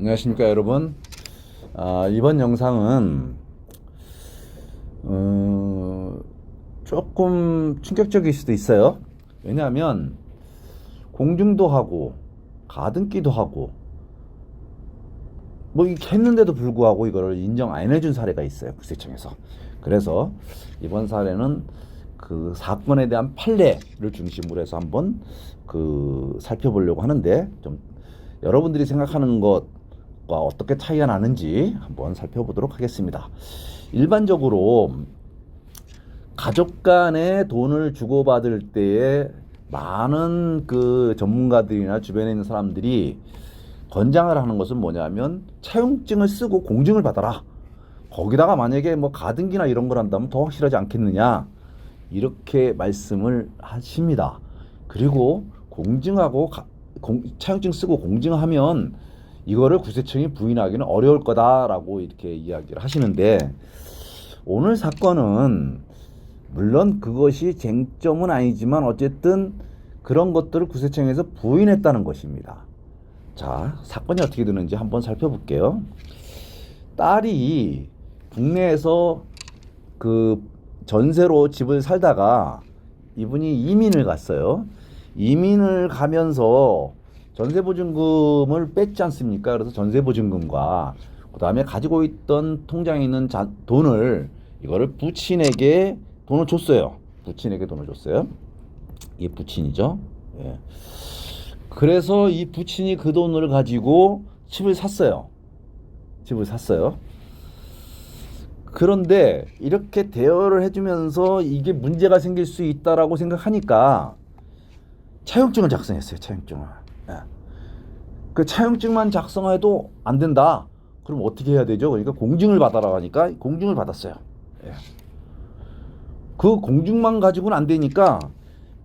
안녕하십니까 여러분. 아, 이번 영상은 어, 조금 충격적일 수도 있어요. 왜냐하면 공중도 하고 가등기도 하고 뭐 이렇게 했는데도 불구하고 이거를 인정 안 해준 사례가 있어요 국세청에서. 그래서 이번 사례는 그 사건에 대한 판례를 중심으로 해서 한번 그 살펴보려고 하는데 좀 여러분들이 생각하는 것 과 어떻게 차이가 나는지 한번 살펴보도록 하겠습니다. 일반적으로 가족 간에 돈을 주고받을 때에 많은 그 전문가들이나 주변에 있는 사람들이 권장을 하는 것은 뭐냐면 차용증을 쓰고 공증을 받아라. 거기다가 만약에 뭐 가등기나 이런 걸 한다면 더 확실하지 않겠느냐. 이렇게 말씀을 하십니다. 그리고 공증하고 가, 공, 차용증 쓰고 공증하면 이거를 구세청이 부인하기는 어려울 거다라고 이렇게 이야기를 하시는데 오늘 사건은 물론 그것이 쟁점은 아니지만 어쨌든 그런 것들을 구세청에서 부인했다는 것입니다. 자, 사건이 어떻게 되는지 한번 살펴볼게요. 딸이 국내에서 그 전세로 집을 살다가 이분이 이민을 갔어요. 이민을 가면서 전세보증금을 뺐지 않습니까? 그래서 전세보증금과 그다음에 가지고 있던 통장에 있는 자, 돈을 이거를 부친에게 돈을 줬어요. 부친에게 돈을 줬어요. 이게 부친이죠. 예. 그래서 이 부친이 그 돈을 가지고 집을 샀어요. 집을 샀어요. 그런데 이렇게 대여를 해주면서 이게 문제가 생길 수 있다라고 생각하니까 차용증을 작성했어요. 차용증을. 예. 그 차용증만 작성해도 안 된다. 그럼 어떻게 해야 되죠? 그러니까 공증을 받아라 하니까 공증을 받았어요. 예. 그 공증만 가지고는 안 되니까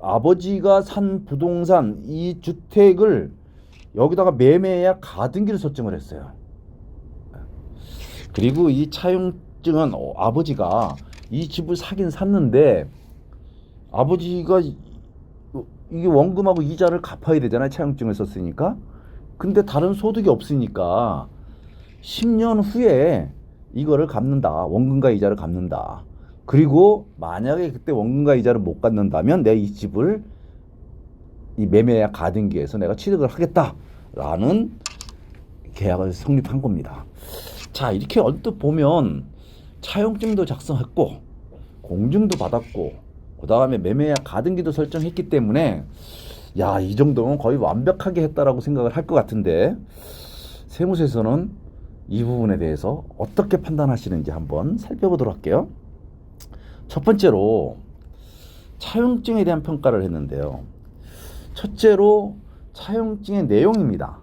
아버지가 산 부동산 이 주택을 여기다가 매매해야 가등기를 설정을 했어요. 그리고 이 차용증은 어, 아버지가 이 집을 사긴 샀는데 아버지가 이- 이게 원금하고 이자를 갚아야 되잖아요. 차용증을 썼으니까. 근데 다른 소득이 없으니까 10년 후에 이거를 갚는다. 원금과 이자를 갚는다. 그리고 만약에 그때 원금과 이자를 못 갚는다면 내가 이 집을 이 매매야 가등기에서 내가 취득을 하겠다라는 계약을 성립한 겁니다. 자 이렇게 언뜻 보면 차용증도 작성했고 공증도 받았고 그 다음에 매매야 가등기도 설정했기 때문에 야 이 정도면 거의 완벽하게 했다라고 생각을 할 것 같은데 세무서에서는 이 부분에 대해서 어떻게 판단하시는지 한번 살펴보도록 할게요. 첫 번째로 차용증에 대한 평가를 했는데요. 첫째로 차용증의 내용입니다.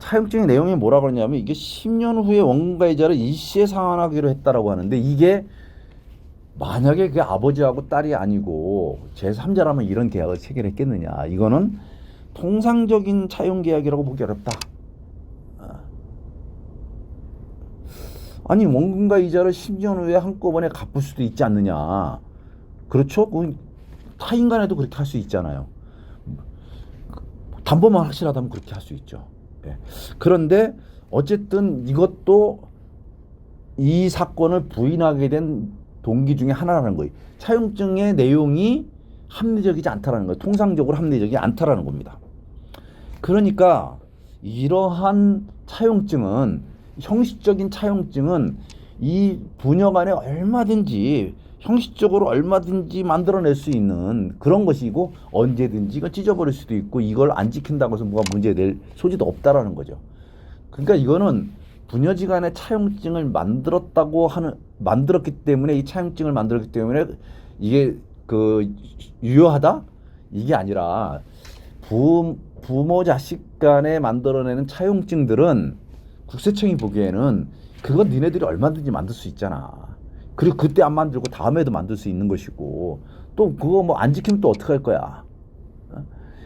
차용증의 내용이 뭐라고 그러냐면 이게 10년 후에 원금과 이자를 일시에 상환하기로 했다라고 하는데 이게 만약에 그 아버지하고 딸이 아니고 제3자라면 이런 계약을 체결했겠느냐. 이거는 통상적인 차용 계약이라고 보기 어렵다. 아. 아니 원금과 이자를 10년 후에 한꺼번에 갚을 수도 있지 않느냐. 그렇죠? 그 타인 간에도 그렇게 할 수 있잖아요. 담보만 확실하다면 그렇게 할 수 있죠. 예. 그런데 어쨌든 이것도 이 사건을 부인하게 된 동기 중에 하나라는 거예요. 차용증의 내용이 합리적이지 않다라는 거예요. 통상적으로 합리적이지 않다라는 겁니다. 그러니까 이러한 차용증은 형식적인 차용증은 이 부녀 간에 얼마든지 형식적으로 얼마든지 만들어낼 수 있는 그런 것이고 언제든지 이걸 찢어버릴 수도 있고 이걸 안 지킨다고 해서 뭐가 문제 될 소지도 없다라는 거죠. 그러니까 이거는 부녀지간의 차용증을 만들었다고 하는 만들었기 때문에 이 차용증을 만들었기 때문에 이게 그 유효하다 이게 아니라 부 부모 자식 간에 만들어내는 차용증들은 국세청이 보기에는 그건 니네들이 얼마든지 만들 수 있잖아. 그리고 그때 안 만들고 다음에도 만들 수 있는 것이고 또 그거 뭐 안 지키면 또 어떻게 할 거야? 어?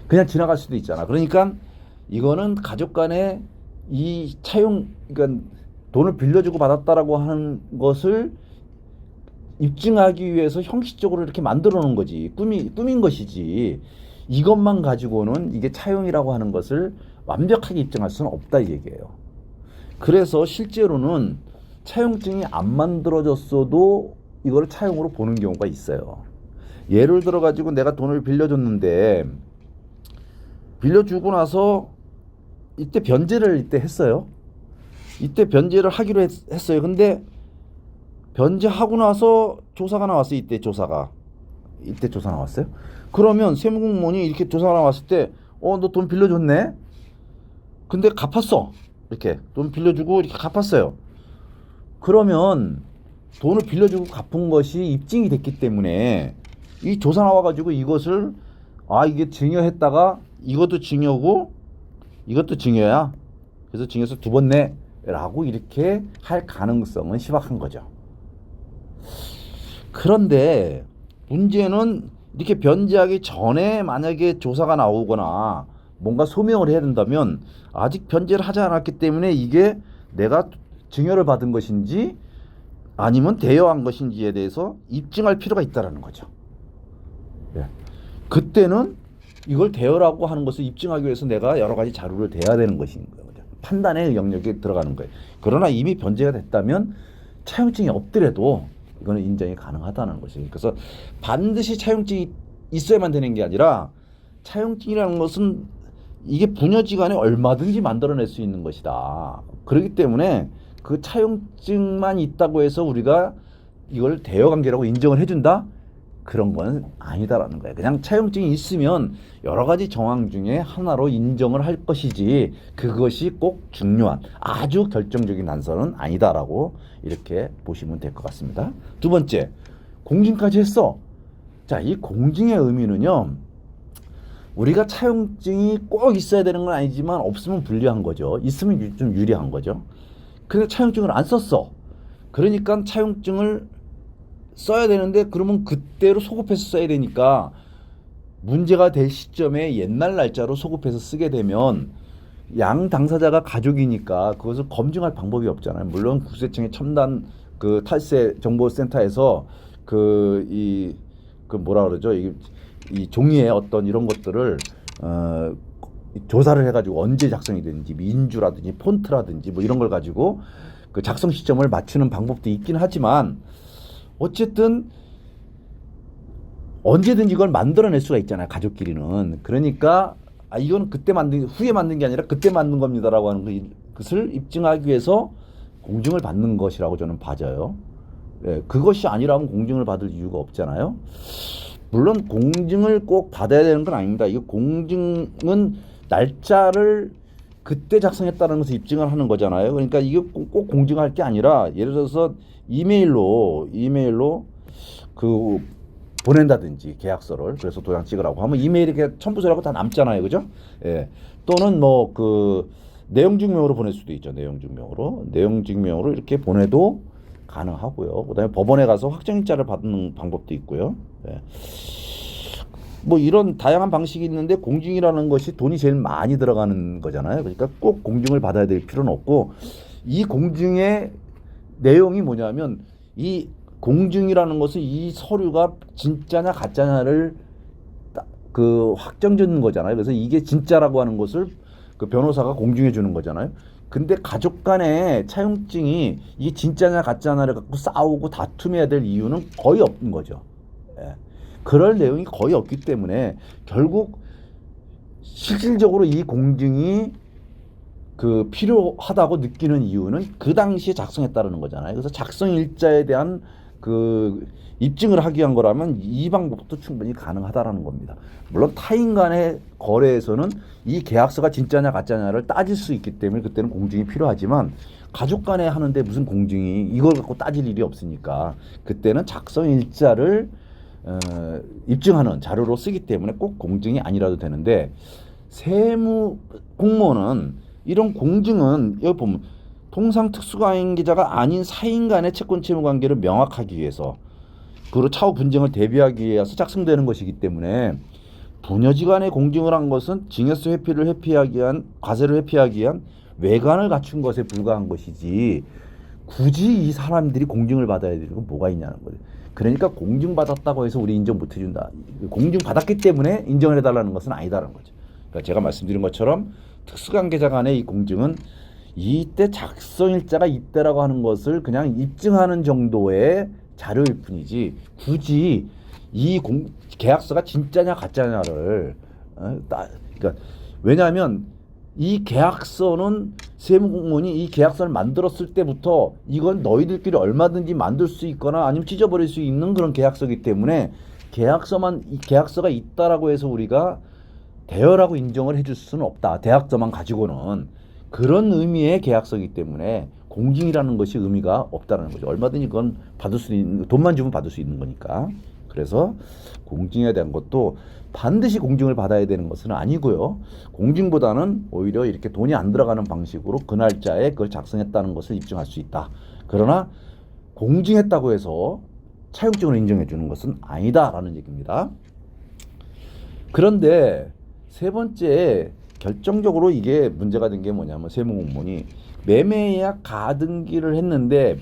그냥 지나갈 수도 있잖아. 그러니까 이거는 가족 간에 이 차용 그러니까 돈을 빌려주고 받았다라고 하는 것을 입증하기 위해서 형식적으로 이렇게 만들어 놓은 거지. 꾸미 꾸민 것이지. 이것만 가지고는 이게 차용이라고 하는 것을 완벽하게 입증할 수는 없다 이 얘기예요. 그래서 실제로는 차용증이 안 만들어졌어도 이걸 차용으로 보는 경우가 있어요. 예를 들어 가지고 내가 돈을 빌려줬는데 빌려주고 나서 이때 변제를 이때 했어요. 이때 변제를 하기로 했, 했어요. 근데 변제하고 나서 조사가 나왔어요. 이때 조사가. 이때 조사 나왔어요. 그러면 세무공무원이 이렇게 조사가 나왔을 때, 어, 너 돈 빌려줬네? 근데 갚았어. 이렇게. 돈 빌려주고 이렇게 갚았어요. 그러면 돈을 빌려주고 갚은 것이 입증이 됐기 때문에 이 조사 나와가지고 이것을 아, 이게 증여했다가 이것도 증여고 이것도 증여야. 그래서 증여서 두 번 내. 라고 이렇게 할 가능성은 희박한 거죠. 그런데 문제는 이렇게 변제하기 전에 만약에 조사가 나오거나 뭔가 소명을 해야 된다면 아직 변제를 하지 않았기 때문에 이게 내가 증여를 받은 것인지 아니면 대여한 것인지에 대해서 입증할 필요가 있다라는 거죠. 예. 그때는 이걸 대여라고 하는 것을 입증하기 위해서 내가 여러 가지 자료를 대야 되는 것인 거죠. 판단의 영역에 들어가는 거예요. 그러나 이미 변제가 됐다면 차용증이 없더라도 이거는 인정이 가능하다는 것이죠. 그래서 반드시 차용증이 있어야만 되는 게 아니라 차용증이라는 것은 이게 부녀지간에 얼마든지 만들어낼 수 있는 것이다. 그렇기 때문에 그 차용증만 있다고 해서 우리가 이걸 대여관계라고 인정을 해준다? 그런 건 아니다라는 거예요. 그냥 차용증이 있으면 여러 가지 정황 중에 하나로 인정을 할 것이지 그것이 꼭 중요한 아주 결정적인 난서는 아니다라고 이렇게 보시면 될 것 같습니다. 두 번째, 공증까지 했어. 자, 이 공증의 의미는요. 우리가 차용증이 꼭 있어야 되는 건 아니지만 없으면 불리한 거죠. 있으면 유- 좀 유리한 거죠. 근데 차용증을 안 썼어. 그러니까 차용증을 써야 되는데 그러면 그때로 소급해서 써야 되니까 문제가 될 시점에 옛날 날짜로 소급해서 쓰게 되면 양 당사자가 가족이니까 그것을 검증할 방법이 없잖아요. 물론 국세청의 첨단 그 탈세 정보센터에서 그 이그 뭐라 그러죠? 이, 이 종이에 어떤 이런 것들을 어 조사를 해가지고 언제 작성이 되는지 민주라든지 폰트라든지 뭐 이런 걸 가지고 그 작성 시점을 맞추는 방법도 있긴 하지만 어쨌든 언제든지 이걸 만들어낼 수가 있잖아요 가족끼리는 그러니까 아 이건 그때 만든 후에 만든 게 아니라 그때 만든 겁니다라고 하는 그- 것을 입증하기 위해서 공증을 받는 것이라고 저는 봐져요. 예, 그것이 아니라면 공증을 받을 이유가 없잖아요. 물론 공증을 꼭 받아야 되는 건 아닙니다. 이 공증은 날짜를 그때 작성했다는 것을 입증을 하는 거잖아요. 그러니까 이게 꼭, 꼭 공증할 게 아니라 예를 들어서 이메일로 이메일로 그 보낸다든지 계약서를 그래서 도장 찍으라고 하면 이메일이 그냥 첨부서라고 다 남잖아요, 그죠? 예. 또는 뭐 그 내용 증명으로 보낼 수도 있죠, 내용 증명으로 내용 증명으로 이렇게 보내도 가능하고요. 그다음에 법원에 가서 확정일자를 받는 방법도 있고요. 예. 뭐 이런 다양한 방식이 있는데 공증이라는 것이 돈이 제일 많이 들어가는 거잖아요. 그러니까 꼭 공증을 받아야 될 필요는 없고 이 공증의 내용이 뭐냐면 이 공증이라는 것은 이 서류가 진짜냐 가짜냐를 딱그 확정짓는 거잖아요. 그래서 이게 진짜라고 하는 것을 그 변호사가 공증해 주는 거잖아요. 근데 가족 간의 차용증이 이게 진짜냐 가짜냐를 갖고 싸우고 다툼해야 될 이유는 거의 없는 거죠. 예. 그럴 내용이 거의 없기 때문에 결국 실질적으로 이 공증이 그 필요하다고 느끼는 이유는 그 당시에 작성했다는 거잖아요. 그래서 작성 일자에 대한 그 입증을 하기 위한 거라면 이 방법도 충분히 가능하다라는 겁니다. 물론 타인 간의 거래에서는 이 계약서가 진짜냐 가짜냐를 따질 수 있기 때문에 그때는 공증이 필요하지만 가족 간에 하는데 무슨 공증이 이걸 갖고 따질 일이 없으니까 그때는 작성 일자를 어, 입증하는 자료로 쓰기 때문에 꼭 공증이 아니라도 되는데 세무 공무원은 이런 공증은 여기 보면 통상 특수과잉 기자가 아닌 사인 간의 채권 채무 관계를 명확하기 위해서 그리고 차후 분쟁을 대비하기 위해서 작성되는 것이기 때문에 부녀지간의 공증을 한 것은 징역서 회피를 회피하기 위한 과세를 회피하기 위한 외관을 갖춘 것에 불과한 것이지 굳이 이 사람들이 공증을 받아야 되는 건 뭐가 있냐는 거예요. 그러니까 공증 받았다고 해서 우리 인정 못 해준다. 공증 받았기 때문에 인정을 해달라는 것은 아니다라는 거죠. 그러니까 제가 말씀드린 것처럼 특수관계자 간의 이 공증은 이때 작성일자가 이때라고 하는 것을 그냥 입증하는 정도의 자료일 뿐이지 굳이 이 공, 계약서가 진짜냐 가짜냐를 어, 따, 그러니까 왜냐하면 이 계약서는 세무공무원이 이 계약서를 만들었을 때부터 이건 너희들끼리 얼마든지 만들 수 있거나 아니면 찢어버릴 수 있는 그런 계약서이기 때문에 계약서만 이 계약서가 있다라고 해서 우리가 대여라고 인정을 해줄 수는 없다. 계약서만 가지고는 그런 의미의 계약서이기 때문에 공증이라는 것이 의미가 없다는 거죠. 얼마든지 그건 받을 수 있는 돈만 주면 받을 수 있는 거니까. 그래서 공증에 대한 것도 반드시 공증을 받아야 되는 것은 아니고요. 공증보다는 오히려 이렇게 돈이 안 들어가는 방식으로 그 날짜에 그걸 작성했다는 것을 입증할 수 있다. 그러나 공증했다고 해서 차용증을 인정해 주는 것은 아니다라는 얘기입니다. 그런데 세 번째 결정적으로 이게 문제가 된 게 뭐냐면 세무공무원이 매매예약 가등기를 했는데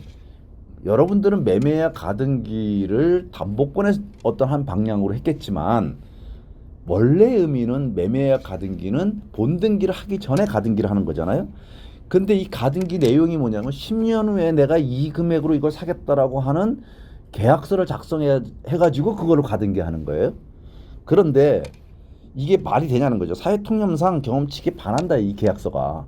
여러분들은 매매예약 가등기를 담보권의 어떤 한 방향으로 했겠지만 원래 의미는 매매예약 가등기는 본등기를 하기 전에 가등기를 하는 거잖아요. 근데 이 가등기 내용이 뭐냐면 10년 후에 내가 이 금액으로 이걸 사겠다라고 하는 계약서를 작성해 해가지고 그걸로 가등기 하는 거예요. 그런데 이게 말이 되냐는 거죠. 사회통념상 경험치기 반한다 이 계약서가.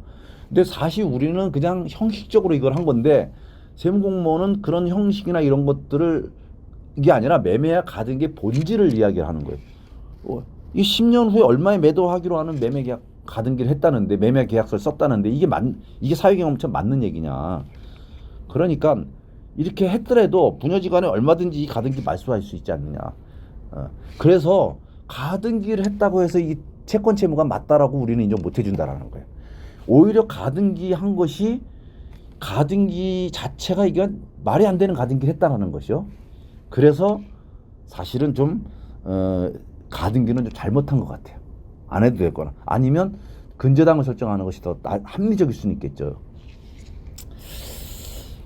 근데 사실 우리는 그냥 형식적으로 이걸 한 건데 세무공무원은 그런 형식이나 이런 것들을 이게 아니라 매매와 게 본질을 이야기를 하는 거예요. 어, 이 10년 후에 얼마에 매도하기로 하는 매매 계약 가등기를 했다는데 매매 계약서를 썼다는데 이게 맞 이게 사회 경험처럼 맞는 얘기냐? 그러니까 이렇게 했더라도 부녀지간에 얼마든지 이 가등기 말소할 수 있지 않느냐. 어, 그래서 가등기를 했다고 해서 이 채권 채무가 맞다라고 우리는 인정 못 해준다라는 거예요. 오히려 가등기 한 것이 가등기 자체가 이게 말이 안 되는 가등기를 했다라는 것이요. 그래서 사실은 좀 어, 가등기는 좀 잘못한 것 같아요. 안 해도 될 거나 아니면 근저당을 설정하는 것이 더 나- 합리적일 수는 있겠죠.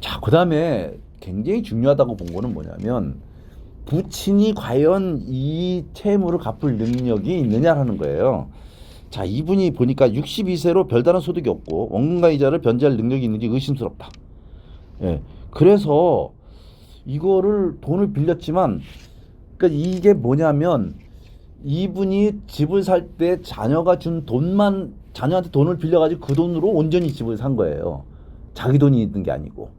자, 그 다음에 굉장히 중요하다고 본 거는 뭐냐면 부친이 과연 이 채무를 갚을 능력이 있느냐라는 거예요. 자, 이분이 보니까 62세로 별다른 소득이 없고 원금과 이자를 변제할 능력이 있는지 의심스럽다. 예. 그래서 이거를 돈을 빌렸지만 그러니까 이게 뭐냐면 이분이 집을 살 때 자녀가 준 돈만 자녀한테 돈을 빌려가지고 그 돈으로 온전히 집을 산 거예요. 자기 돈이 있는 게 아니고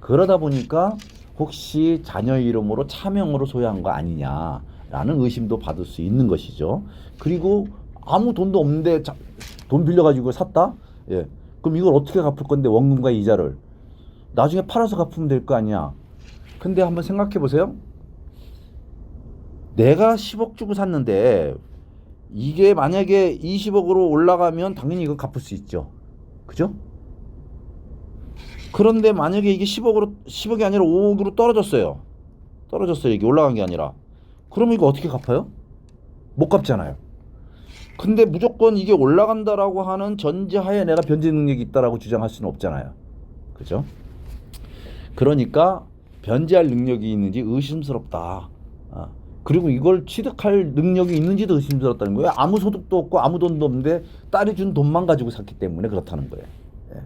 그러다 보니까 혹시 자녀 이름으로 차명으로 소유한 거 아니냐라는 의심도 받을 수 있는 것이죠. 그리고 아무 돈도 없는데 자, 돈 빌려가지고 샀다? 예. 그럼 이걸 어떻게 갚을 건데 원금과 이자를 나중에 팔아서 갚으면 될 거 아니야. 근데 한번 생각해 보세요. 내가 10억 주고 샀는데 이게 만약에 20억으로 올라가면 당연히 이거 갚을 수 있죠. 그죠? 그런데 만약에 이게 10억으로 10억이 아니라 5억으로 떨어졌어요. 떨어졌어요. 이게 올라간 게 아니라. 그러면 이거 어떻게 갚아요? 못 갚잖아요. 근데 무조건 이게 올라간다라고 하는 전제하에 내가 변제 능력이 있다라고 주장할 수는 없잖아요. 그죠? 그러니까 변제할 능력이 있는지 의심스럽다. 아, 그리고 이걸 취득할 능력이 있는지도 의심스럽다는 거예요. 아무 소득도 없고 아무 돈도 없는데 딸이 준 돈만 가지고 샀기 때문에 그렇다는 거예요. 예.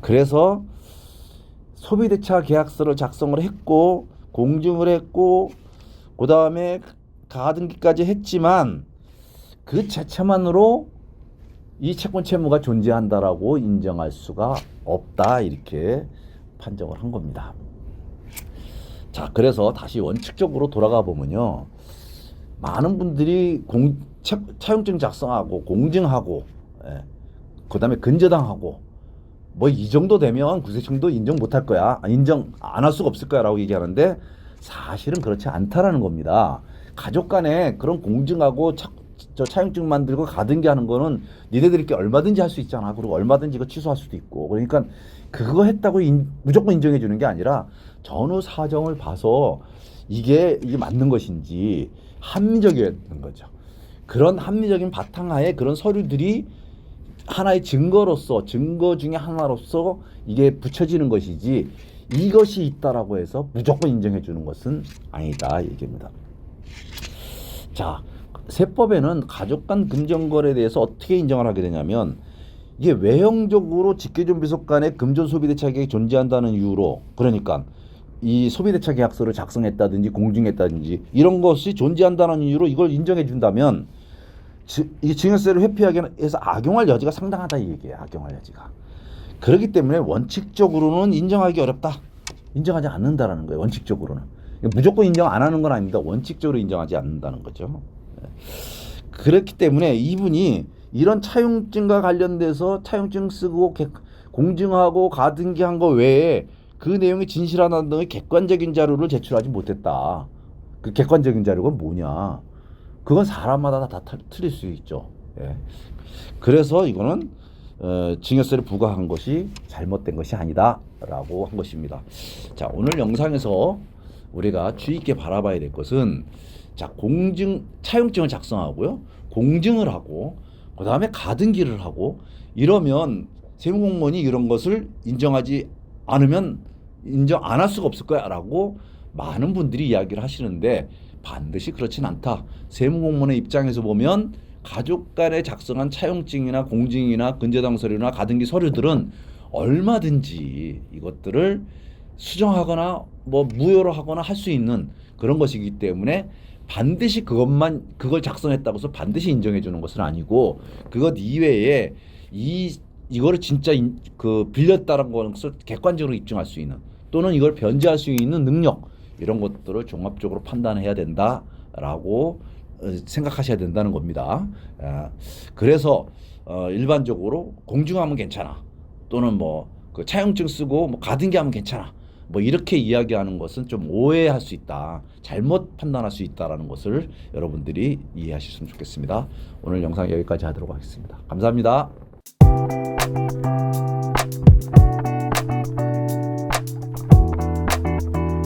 그래서 소비대차 계약서를 작성을 했고 공증을 했고 그 다음에 가등기까지 했지만 그 자체만으로 이 채권 채무가 존재한다라고 인정할 수가 없다 이렇게 판정을 한 겁니다. 자, 그래서 다시 원칙적으로 돌아가 보면요. 많은 분들이 공, 차, 차용증 작성하고 공증하고 예, 그다음에 근저당하고 뭐 이 정도 되면 구세청도 인정 못할 거야. 아, 인정 안 할 수가 없을 거야라고 얘기하는데 사실은 그렇지 않다라는 겁니다. 가족 간에 그런 공증하고 차, 저 차용증 만들고 가등기 하는 거는 니네들끼리 얼마든지 할 수 있잖아. 그리고 얼마든지 이거 취소할 수도 있고. 그러니까 그거 했다고 인, 무조건 인정해 주는 게 아니라 전후 사정을 봐서 이게 이게 맞는 것인지 합리적이었던 거죠. 그런 합리적인 바탕하에 그런 서류들이 하나의 증거로서 증거 중에 하나로서 이게 붙여지는 것이지 이것이 있다라고 해서 무조건 인정해 주는 것은 아니다 얘기입니다. 자, 세법에는 가족 간 금전거래에 대해서 어떻게 인정을 하게 되냐면 이게 외형적으로 직계존비속 간에 금전 소비대차 계약이 존재한다는 이유로 그러니까 이 소비대차 계약서를 작성했다든지 공증했다든지 이런 것이 존재한다는 이유로 이걸 인정해 준다면 지- 이 증여세를 회피하기 위해서 악용할 여지가 상당하다 이 얘기예요. 악용할 여지가. 그렇기 때문에 원칙적으로는 인정하기 어렵다. 인정하지 않는다라는 거예요. 원칙적으로는. 무조건 인정 안 하는 건 아닙니다. 원칙적으로 인정하지 않는다는 거죠. 네. 그렇기 때문에 이분이 이런 차용증과 관련돼서 차용증 쓰고 객- 공증하고 가등기한 거 외에 그 내용이 진실하다는 등의 객관적인 자료를 제출하지 못했다. 그 객관적인 자료가 뭐냐? 그건 사람마다 다, 다 틀릴 수 있죠. 예. 그래서 이거는 어, 증여세를 부과한 것이 잘못된 것이 아니다라고 한 것입니다. 자 오늘 영상에서 우리가 주의 있게 바라봐야 될 것은 자 공증 차용증을 작성하고요, 공증을 하고 그 다음에 가등기를 하고 이러면 세무공무원이 이런 것을 인정하지 않으면 인정 안 할 수가 없을 거야라고 많은 분들이 이야기를 하시는데 반드시 그렇진 않다. 세무공무원의 입장에서 보면 가족 간에 작성한 차용증이나 공증이나 근저당 서류나 가등기 서류들은 얼마든지 이것들을 수정하거나 뭐 무효로 하거나 할 수 있는 그런 것이기 때문에 반드시 그것만 그걸 작성했다고 해서 반드시 인정해 주는 것은 아니고 그것 이외에 이 이거를 진짜 인, 그 빌렸다는 것을 객관적으로 입증할 수 있는 또는 이걸 변제할 수 있는 능력 이런 것들을 종합적으로 판단해야 된다라고 어, 생각하셔야 된다는 겁니다. 아, 그래서 어, 일반적으로 공증하면 괜찮아 또는 뭐 그 차용증 쓰고 뭐 가등기 하면 괜찮아 뭐 이렇게 이야기하는 것은 좀 오해할 수 있다. 잘못 판단할 수 있다라는 것을 여러분들이 이해하셨으면 좋겠습니다. 오늘 영상 여기까지 하도록 하겠습니다. 감사합니다.